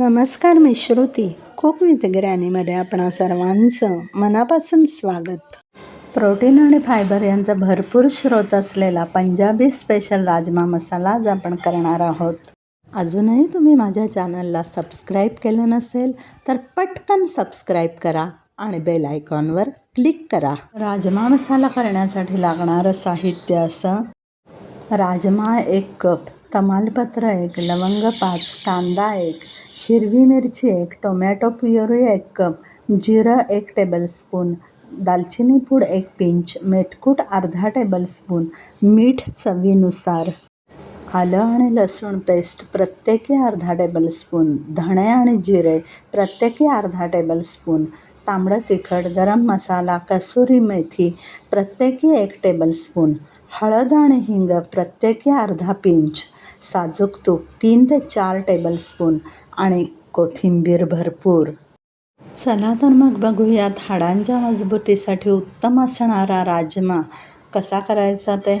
नमस्कार मी Shruti. Cook with ग्रॅनीमध्ये आपणा सर्वांचं मनापासून स्वागत. प्रोटीन आणि फायबर यांचा भरपूर स्रोत असलेला पंजाबी स्पेशल राजमा मसाला आज आपण करणार आहोत. अजूनही तुम्ही माझ्या चॅनलला सबस्क्राईब केलं नसेल तर पटकन सबस्क्राईब करा आणि बेल आयकॉनवर क्लिक करा. राजमा मसाला करण्यासाठी लागणारं साहित्य असं. राजमा एक कप तमालपत्र एक लवंग पाच कांदा एक हिरवी मिरची एक टोमॅटो प्युरी एक कप जिरं एक टेबलस्पून दालचिनी पूड एक पिंच मेथकूट अर्धा टेबलस्पून मीठ चवीनुसार. आलं आणि लसूण पेस्ट प्रत्येकी अर्धा टेबलस्पून धणे आणि जिरे प्रत्येकी अर्धा टेबलस्पून तांबडं तिखट गरम मसाला कसुरी मेथी प्रत्येकी एक टेबलस्पून हळद आणि हिंग प्रत्येकी अर्धा पिंच साजूक तूप तीन ते चार टेबलस्पून आणि कोथिंबीर भरपूर. चला तर मग बघूयात हाडांच्या मजबूतीसाठी उत्तम असणारा राजमा कसा करायचा ते.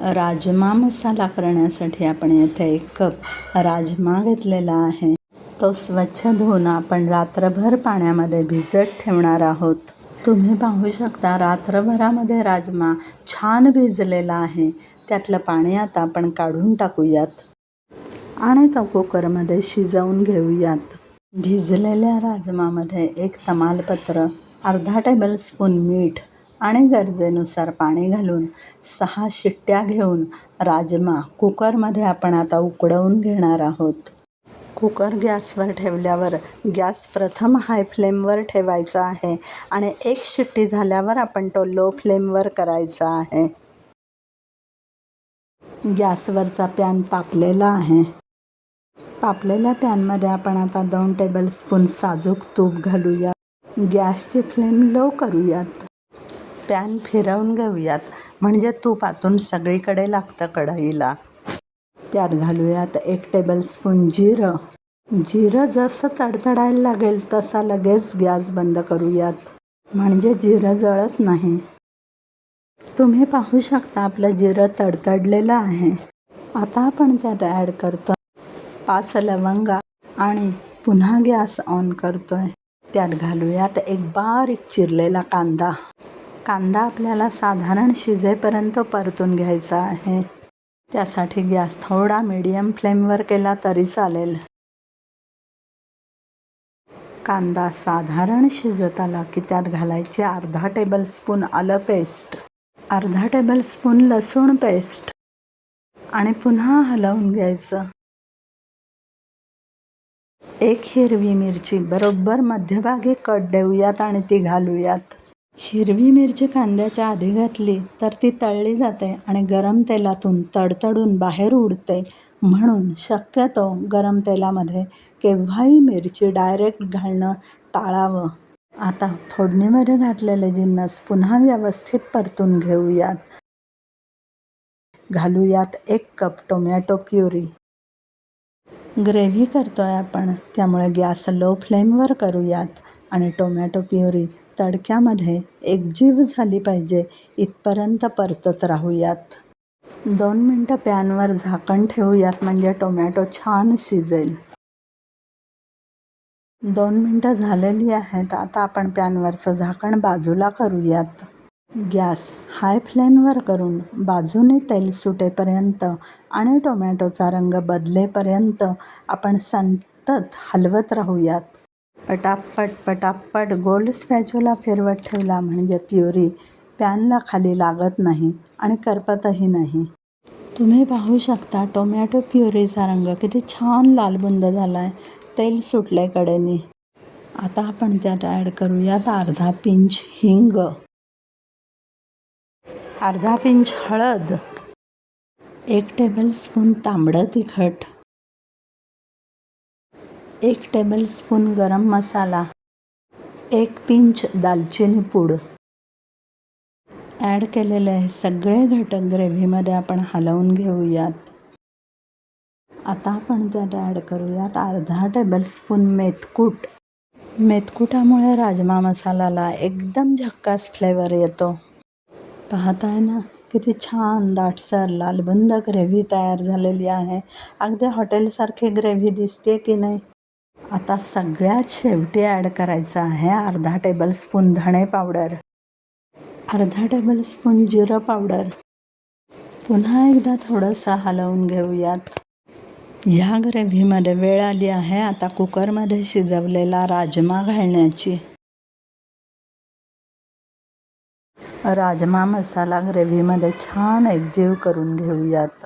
राजमा मसाला करण्यासाठी आपण येथे एक कप राजमा घेतलेला आहे. तो स्वच्छ धुवून आपण रात्रभर पाण्यामध्ये भिजत ठेवणार आहोत. तुम्ही पाहू शकता रात्रभरामध्ये राजमा छान भिजलेला आहे. त्यातलं पाणी आता आपण काढून टाकूयात. आणि तो कुकरमध्ये शिजवून घेऊयात. भिजलेल्या राजमामध्ये एक तमालपत्र अर्धा टेबलस्पून मीठ आणि गरजेनुसार पाणी घालून सहा शिट्ट्या घेऊन राजमा कुकरमध्ये आपण आता उकडवून घेणार आहोत. कुकर गॅसवर ठेवल्यावर गॅस प्रथम हाय फ्लेमवर ठेवायचा आहे आणि एक शिट्टी झाल्यावर आपण तो लो फ्लेमवर करायचा आहे. गॅसवरचा पॅन तापलेला आहे. तापलेल्या पॅनमध्ये आपण आता दोन टेबलस्पून साजूक तूप घालूया. गॅसची फ्लेम लो करूयात. पॅन फिरवून घेऊयात. म्हणजे तूप आतून सगळीकडे लागतं कढईला. त्यात घालूयात एक टेबलस्पून जिरं. जिरं जसं तडतडायला लागेल तसा लगेच गॅस बंद करूयात. म्हणजे जिरं जळत नाही. तुम्ही पाहू शकता आपलं जिरं तडतडलेलं आहे. आता आपण त्यात ॲड करतो पाच लवंगा आणि पुन्हा गॅस ऑन करतोय. त्यात घालूयात एक बारीक चिरलेला कांदा. कांदा आपल्याला साधारण शिजेपर्यंत परतून घ्यायचा आहे. त्यासाठी गॅस थोडा मीडियम फ्लेमवर केला तरी चालेल. कांदा साधारण शिजत आला की त्यात घालायचे अर्धा टेबलस्पून आलं पेस्ट अर्धा टेबलस्पून लसूण पेस्ट आणि पुन्हा हलवून घ्यायचं. एक हिरवी मिरची बरोबर मध्यभागी कट देऊयात आणि ती घालूयात. हिरवी मिरची कांद्याच्या आधी घातली तर ती तळली जाते आणि गरम तेलातून तडतडून बाहेर उडते. म्हणून शक्यतो गरम तेलामध्ये केव्हाही मिरची डायरेक्ट घालणं टाळावं. आता फोडणीमध्ये घातलेले जिन्नस पुन्हा व्यवस्थित परतून घेऊयात. घालूयात एक कप टोमॅटो प्युरी. ग्रेव्ही करतोय आपण त्यामुळे गॅस लो फ्लेमवर करूयात आणि टोमॅटो प्युरी तडक्यामध्ये एकजीव झाली पाहिजे इथपर्यंत परतत राहूयात. दोन मिनटं पॅनवर झाकण ठेवूयात म्हणजे टोमॅटो छान शिजेल. दोन मिनटं झालेली आहेत. आता आपण पॅनवरचं झाकण बाजूला करूयात. गॅस हाय फ्लेमवर करून बाजूने तेल सुटेपर्यंत आणि टोमॅटोचा रंग बदलेपर्यंत आपण संतत हलवत राहूयात. पटापट पटापट गोल स्पॅच्युला फिरवत ठेवला म्हणजे प्युरी पॅनला खाली लागत नाही आणि करपतही नाही. तुम्ही पाहू शकता टोमॅटो प्युरीचा रंग किती छान लालबुंद झाला आहे तेल सुटले कडेने. आता आपण त्यात ॲड करूयात अर्धा पिंच हिंग. अर्धा पिंच हळद. एक टेबलस्पून तांबडं तिखट. एक टेबलस्पून गरम मसाला. एक पिंच दालचिनी पूड. ॲड केलेले सगळे घटक ग्रेव्हीमध्ये आपण हलवून घेऊयात. आता आपण त्यात ॲड करूयात अर्धा टेबलस्पून मेथकूट. मेथकुटामुळे राजमा मसाल्याला एकदम झक्कास फ्लेवर येतो. पाहताय ना किती छान दाटसर लालबंद ग्रेव्ही तयार झालेली आहे. अगदी हॉटेलसारखी ग्रेव्ही दिसते की नाही? आता सगळ्यात शेवटी ॲड करायचं आहे अर्धा टेबलस्पून धणे पावडर अर्धा टेबलस्पून जिरं पावडर पुन्हा एकदा थोडंसं हलवून घेऊयात. ह्या ग्रेव्हीमध्ये वेळ आली आहे. आता कुकरमध्ये शिजवलेला राजमा घालण्याची. राजमा मसाला ग्रेव्हीमध्ये छान एकजीव करून घेऊयात.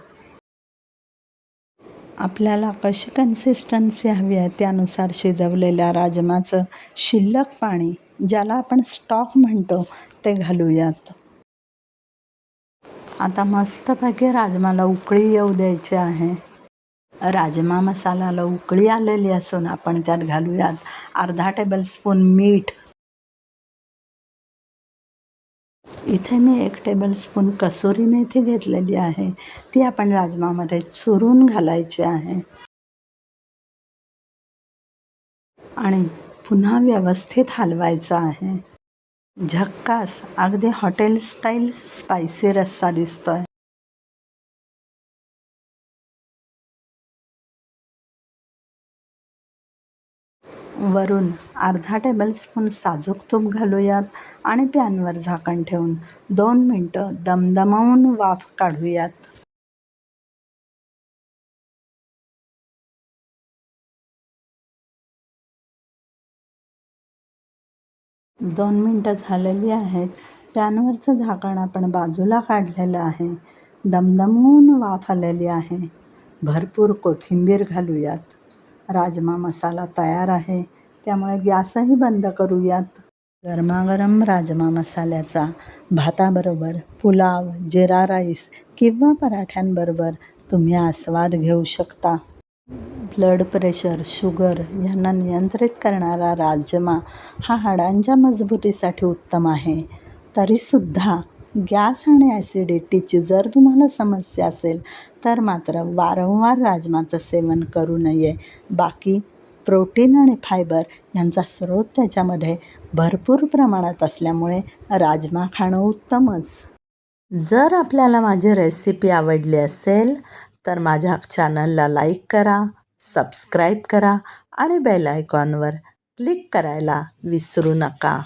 आपल्याला कशी कन्सिस्टन्सी हवी आहे त्यानुसार शिजवलेल्या राजमाचं शिल्लक पाणी ज्याला आपण स्टॉक म्हणतो ते घालूयात. आता मस्तपैकी राजमाला उकळी येऊ द्यायची आहे. राजमा मसाल्याला उकळी आलेली असून आपण त्यात घालूयात अर्धा टेबलस्पून मीठ. इथे मी एक टेबलस्पून कसुरी मेथी घेतलेली आहे. ती आपण राजमामध्ये चुरून घालायची आहे. आणि पुन्हा व्यवस्थित हलवायचं आहे. झक्कास अगदी हॉटेल स्टाईल स्पायसी रस्सा दिसतोय. वरून अर्धा टेबलस्पून साजूक तूप घालूयात आणि पॅनवर झाकण ठेवून दोन मिनटं दमदमावून वाफ काढूयात. दोन मिनटं झालेली आहेत. पॅनवरचं झाकण आपण बाजूला काढलेलं आहे. दमदमून वाफ आलेली आहे. भरपूर कोथिंबीर घालूयात. राजमा मसाला तयार आहे. त्यामुळे गॅसही बंद करूयात. गरमागरम राजमा मसाल्याचा भाताबरोबर पुलाव जिरा राईस किंवा पराठ्यांबरोबर तुम्ही आस्वाद घेऊ शकता. ब्लड प्रेशर शुगर यांना नियंत्रित करणारा राजमा हा हाडांच्या मजबूतीसाठी उत्तम आहे. तरीसुद्धा गॅस आणि ॲसिडिटीची जर तुम्हाला समस्या असेल तर मात्र वारंवार राजमाचं सेवन करू नये. बाकी प्रोटीन आणि फायबर यांचा स्रोत त्याच्यामध्ये भरपूर प्रमाणात असल्यामुळे राजमा खाणं उत्तमच. जर आपल्याला माझी रेसिपी आवडली असेल तर माझ्या चॅनलला लाईक करा सबस्क्राईब करा आणि बेल आयकॉनवर क्लिक करायला विसरू नका.